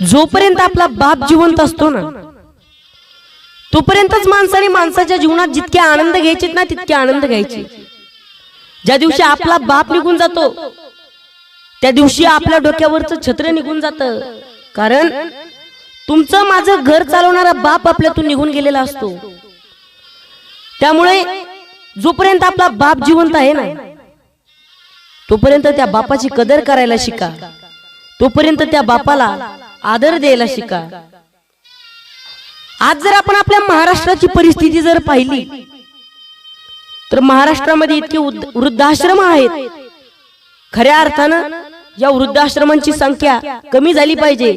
जोपर्यंत आपला बाप जिवंत असतो ना तोपर्यंतच माणसाने माणसाच्या जीवनात जितके आनंद घ्यायचे ना तितके आनंद घ्यायचे. ज्या दिवशी आपला बाप निघून जातो त्या दिवशी आपल्या डोक्यावरचं छत्र निघून जात. कारण तुमचं माझं घर चालवणारा बाप आपल्यातून निघून गेलेला असतो. त्यामुळे जोपर्यंत आपला बाप जिवंत आहे ना तोपर्यंत त्या बापाची कदर करायला शिका. तोपर्यंत त्या बापाला आदर द्यायला शिका. आज जर आपण आपल्या महाराष्ट्राची परिस्थिती जर पाहिली तर महाराष्ट्रामध्ये इतके वृद्ध- वृद्धाश्रम आहेत. खऱ्या अर्थानं या वृद्धाश्रमांची संख्या कमी झाली पाहिजे.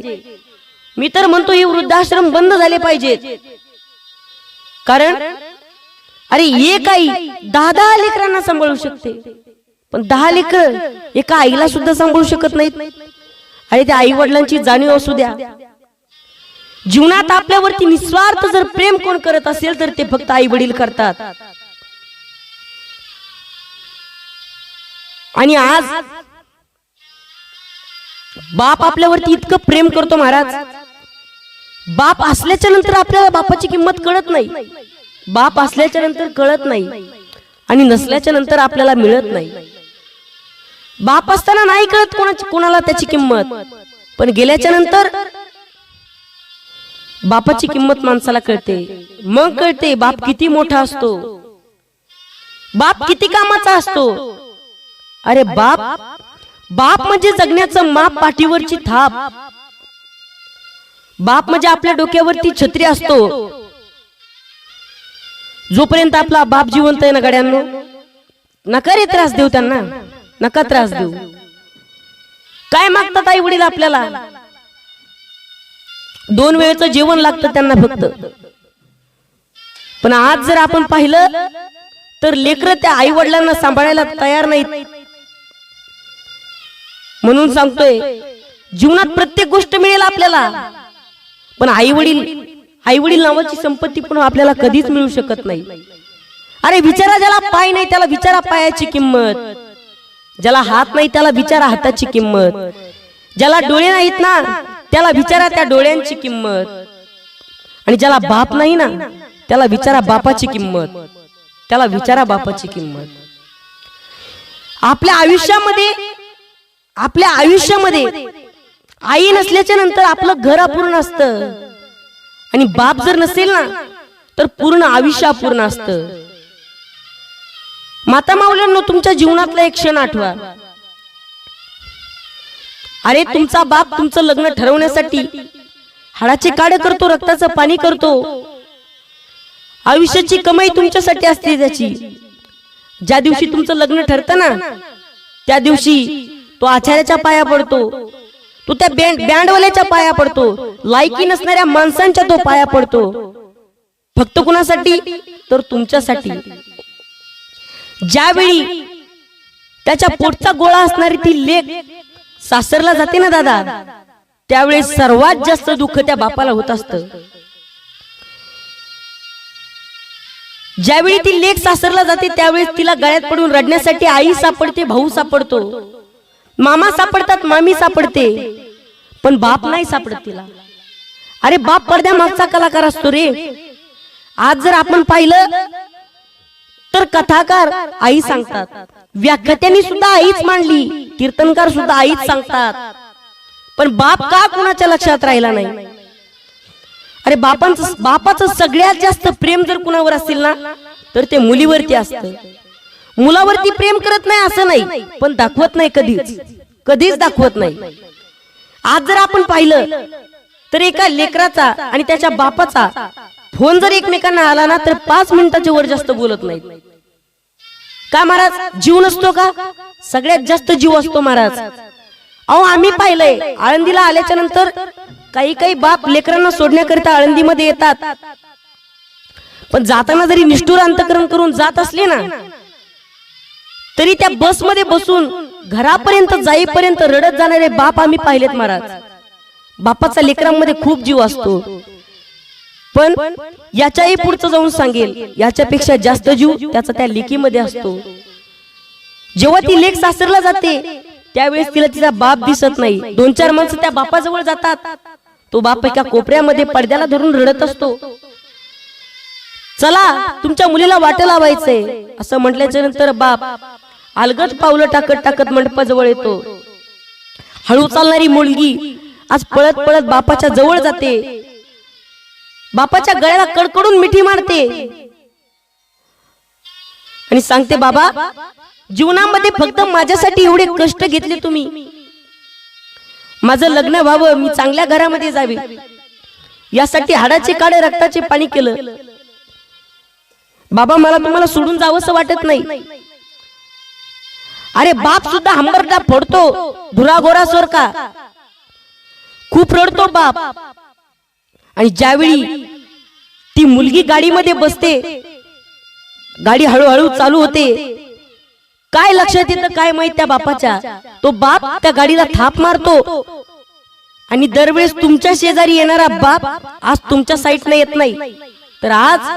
मी तर म्हणतो हे वृद्धाश्रम बंद झाले पाहिजेत. कारण अरे एक आई दहा दहा लेकरांना सांभाळू शकते. पण दहा लेकर एका आईला सुद्धा सांभाळू शकत नाहीत. आणि त्या आई वडिलांची जाणीव असू द्या. जीवनात आपल्यावरती निस्वार्थ जर प्रेम कोण करत असेल तर ते फक्त आई वडील करतात. आणि आज बाप आपल्यावरती इतकं प्रेम करतो महाराज. बाप असल्याच्या नंतर आपल्याला बापाची किंमत कळत नाही. बाप असल्याच्या नंतर कळत नाही. आणि नसल्याच्या नंतर आपल्याला मिळत नाही. बाप असताना नाही कळत कोणाची कोणाला त्याची किंमत. पण गेल्याच्यानंतर बापाची किंमत माणसाला कळते. मग कळते बाप किती मोठा असतो. बाप किती कामाचा असतो. अरे बाप बाप म्हणजे जगण्याचं माप पाठीवरची थाप. बाप म्हणजे आपल्या डोक्यावरती छत्री असतो. जोपर्यंत आपला बाप जिवंत आहे ना गड्यांनो? नका रे त्रास देऊ त्यांना. नका त्रास देऊ? काय मागतात आई वडील आपल्याला? दोन वेळचं जेवण लागतं त्यांना फक्त. पण आज जर आपण पाहिलं तर लेकर त्या आई वडिलांना सांभाळायला तयार नाहीत. म्हणून सांगतोय जीवनात प्रत्येक गोष्ट मिळेल आपल्याला. पण आई वडील आई वडील नावाची संपत्ती पण आपल्याला कधीच मिळू शकत नाही. अरे विचारा ज्याला पाय नाही त्याला विचारा पायाची किंमत. ज्याला हात नाही त्याला विचारा हाताची किंमत. ज्याला डोळे नाहीत ना त्याला विचारा त्या डोळ्यांची किंमत. आणि ज्याला बाप नाही ना त्याला विचारा बापाची किंमत. त्याला विचारा बापाची किंमत. आपल्या आयुष्यामध्ये आपल्या आयुष्यामध्ये आई नसल्याच्या नंतर आपलं घर अपूर्ण असतं. आणि बाप जर नसेल ना तर पूर्ण आयुष्य अपूर्ण असतं. माता माऊल्यांनो तुमच्या जीवनातला एक क्षण आठवा. अरे तुमचा बाप तुमचं लग्न ठरवण्यासाठी हाडाचे काढ करतो रक्ताचं पाणी करतो. आयुष्याची कमाई तुमच्यासाठी असते त्याची. ज्या दिवशी तुमचं लग्न ठरतं ना त्या दिवशी तो आचार्याच्या पाया पडतो. तो त्या बँड बँडवाल्याच्या पाया पडतो. लायकी नसणाऱ्या माणसांच्या तो पाया पडतो. फक्त कुणासाठी? तर तुमच्यासाठी. ज्यावेळी त्याच्या पोटचा गोळा असणारी ती लेख सासरला जाते ना दादा त्यावेळी सर्वात जास्त दुःख त्या बापाला होत असत. ज्यावेळी ती लेख सासरला जाते त्यावेळेस तिला गळ्यात पडून रडण्यासाठी आई सापडते भाऊ सापडतो मामा सापडतात मामी सापडते. पण बाप नाही सापडत तिला. अरे बाप पडद्या मागचा कलाकार असतो रे. आज जर आपण पाहिलं तर कथाकार आई सांगतात. व्याख्यात्यांनी सुद्धा आईच मांडली. कीर्तनकार सुद्धा आईच सांगतात. पण बाप का कुणाच्या लक्षात राहिला नाही? अरे बापांचं बापाचं सगळ्यात जास्त प्रेम जर कुणावर असेल ना तर ते मुलीवरती असतं. मुलावरती प्रेम करत नाही असं नाही पण दाखवत नाही कधीच. कधीच दाखवत नाही. आज जर आपण पाहिलं तर एका लेकराचा आणि त्याच्या बापाचा फोन जर एकमेकांना आला ना तर पाच मिनिटाच्या वर जास्त बोलत नाहीत. का महाराज? जीव नसतो का? सगळ्यात जास्त जीव असतो महाराज. अहो आम्ही पाहिलंय आळंदीला आल्याच्यानंतर काही काही बाप लेकरांना सोडण्याकरिता आळंदीमध्ये येतात. पण जाताना जरी निष्ठुर अंतकरण करून जात असले ना तरी त्या बसमध्ये बसून घरापर्यंत जाईपर्यंत रडत जाणारे बाप आम्ही पाहिलेत महाराज. बापाचा लेकरांमध्ये खूप जीव असतो. पण याच्याही पुढचं जाऊन सांगेल याच्यापेक्षा जास्त जीव त्याचा त्या लेकीमध्ये असतो. जेव्हा ती लेख सासरला जाते त्यावेळेस तिला तिचा बाप दिसत नाही. दोन चार माणसं त्या बापाजवळ जातात. तो बाप एका कोपऱ्यामध्ये पडद्याला धरून रडत असतो. चला तुमच्या मुलीला वाट लावायचंय असं म्हटल्याच्या नंतर बाप अलगद पावलं टाकत टाकत मंडपाजवळ येतो. हळू चालणारी मुलगी आज पळत पळत बापाच्या जवळ जाते. बापाच्या गळ्याला कडकडून मिठी मारते. आणि सांगते बाबा जीवनामध्ये फक्त माझ्यासाठी एवढे कष्ट घेतले तुम्ही. माझं लग्न व्हावं मी चांगल्या घरामध्ये जावे. यासाठी हाडाचे काळे रक्ताचे पाणी केलं. बाबा मला तुम्हाला सोडून जावंसं वाटत नाही. अरे बाप सुद्धा हंबरडा फोडतो. धुरागोरा स्वर का खूप रडतो बाप. आणि ज्यावेळी ती मुलगी गाडीमध्ये बसते गाडी हळूहळू चालू होते काय लक्षात येतं काय माहीत त्या बापाच्या? तो बाप त्या गाडीला थाप मारतो आणि दरवेळेस तुमच्या शेजारी येणारा बाप आज तुमच्या साईडने येत नाही. तर आज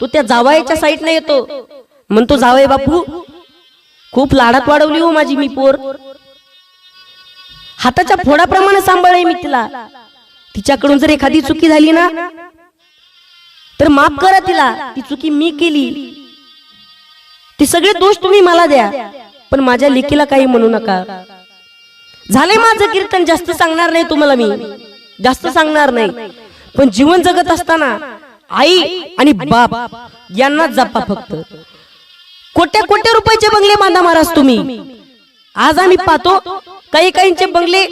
तो त्या जावायच्या साईडने येतो. म्हणतो जावाय बापू खूप लाडात वाढवली हो माझी मी पोर. हाताच्या फोडाप्रमाणे सांभाळले मी तिला. तिच्याकडून जर एखादी चुकी झाली ना तर माफ करा तिला. ती चुकी मी केली. ती सगळे दोष तुम्ही मला द्या. पण माझ्या लेकीला काही म्हणू नका. झाले माझं कीर्तन जास्त सांगणार नाही तुम्हाला मी. जास्त सांगणार नाही. पण जीवन जगत असताना आई आणि बाप यांना जपा फक्त. कोट्या कोट्या रुपयाचे बंगले बांधा महाराज तुम्ही. आज आम्ही पाहतो काही काहींचे बंगले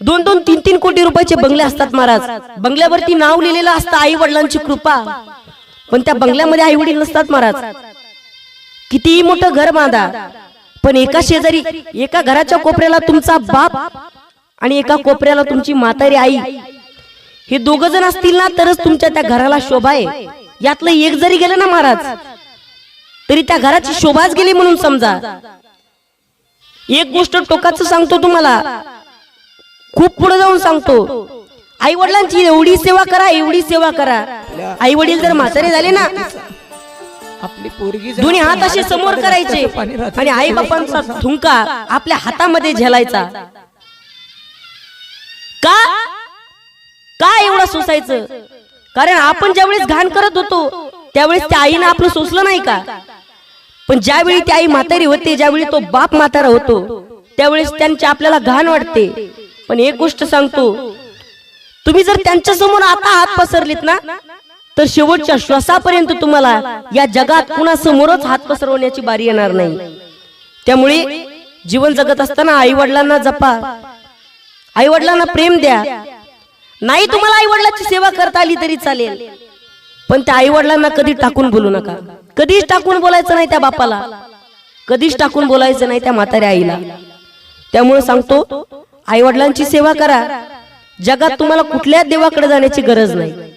दोन दोन तीन तीन कोटी रुपयाचे बंगले असतात महाराज. बंगल्यावरती नाव लिहिलेलं असतं आई वडिलांची कृपा. पण त्या बंगल्यामध्ये आई वडील नसतात महाराज. कितीही मोठं घर बांधा पण एका शेजारी एका घराच्या कोपऱ्याला तुमचा बाप आणि एका कोपऱ्याला तुमची म्हातारी आई. हे दोघ जण असतील ना तरच तुमच्या त्या घराला शोभा आहे. यातलं एक जरी गेलं ना महाराज तरी त्या घराची शोभाच गेली म्हणून समजा. एक गोष्ट टोकाचं सांगतो तुम्हाला. खूप पुढे जाऊन सांगतो. आई वडिलांची एवढी सेवा करा एवढी सेवा करा. आई वडील जर म्हातारे झाले ना आपली पोरगी दोन्ही हात असे समोर करायचे. आणि आई बापांचा थुंका आपल्या हातामध्ये झेलायचा. का? का एवढं सोसायचं? कारण आपण ज्यावेळेस घाण करत होतो त्यावेळेस त्या आईनं आपलं सोसलं नाही का? पण ज्यावेळी ती आई म्हातारी होते ज्यावेळी तो बाप म्हातारा होतो त्यावेळेस त्यांची आपल्याला घाण वाटते. पण एक गोष्ट सांगतो तुम्ही जर त्यांच्यासमोर आता हात पसरलीत ना तर शेवटच्या श्वासापर्यंत तुम्हाला या जगात कुणासमोरच हात पसरवण्याची बारी येणार नाही. त्यामुळे जीवन जगत असताना आई वडिलांना जपा. आई वडिलांना प्रेम द्या. नाही तुम्हाला आई वडिलांची सेवा करता आली तरी चालेल पण त्या आई वडिलांना कधी टाकून बोलू नका. कधीच टाकून बोलायचं नाही त्या बापाला. कधीच टाकून बोलायचं नाही त्या म्हाताऱ्या आईला. त्यामुळे सांगतो आई वडिलांची सेवा करा. जगात तुम्हाला कुठल्याच देवाकडे जाण्याची गरज नाही.